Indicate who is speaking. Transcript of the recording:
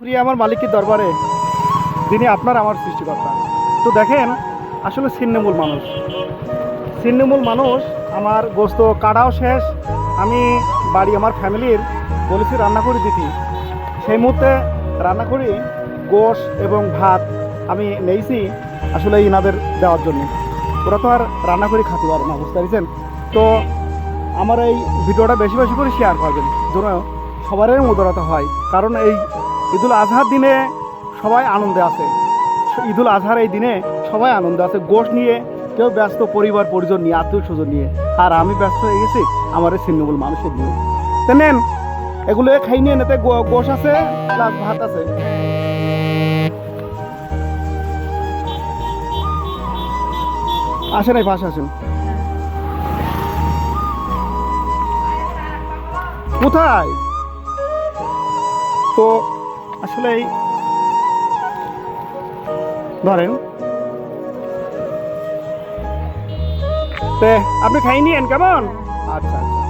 Speaker 1: প্রিয় আমার মালিকের দরবারে তিনি আপনার আমার সৃষ্টিকর্তা। তো দেখেন, আসলে ছিন্নমূল মানুষ। ছিন্নমূল মানুষ, আমার গোস্ত কাটাও শেষ। আমি বাড়ি আমার ফ্যামিলির বলেছি রান্না করে দিতি। সেই মুহূর্তে রান্না করি, গোশ এবং ভাত আমি নেইছি, আসলে ইনাদের দেওয়ার জন্য। ওরা তো আর রান্না করে খাতে পারে না, বুঝতে পারছেন? তো আমার এই ভিডিওটা বেশি বেশি করে শেয়ার করবেন। যেন সবারই উদারতা হয়। কারণ এই ঈদুল আজহার দিনে সবাই আনন্দে আছে। ঈদুল আজহার এই দিনে সবাই আনন্দে আছে। গোশ নিয়ে, কেউ ব্যস্ত পরিবার, পরিজন নিয়ে আত্মীয় স্বজন নিয়ে। আর আমি ব্যস্ত হয়ে গেছি আমার এই ছিন্নমূল মানুষের নিয়ে। তো নেন, এগুলো খাই নিয়ে নেতে গো- গোশ আছে, প্লাস ভাত আছে। আসেন এই পাশে, আসেন। কোথায়? তো আসলে এই ধরেন আপনি খাইনি কেমন? আচ্ছা আচ্ছা।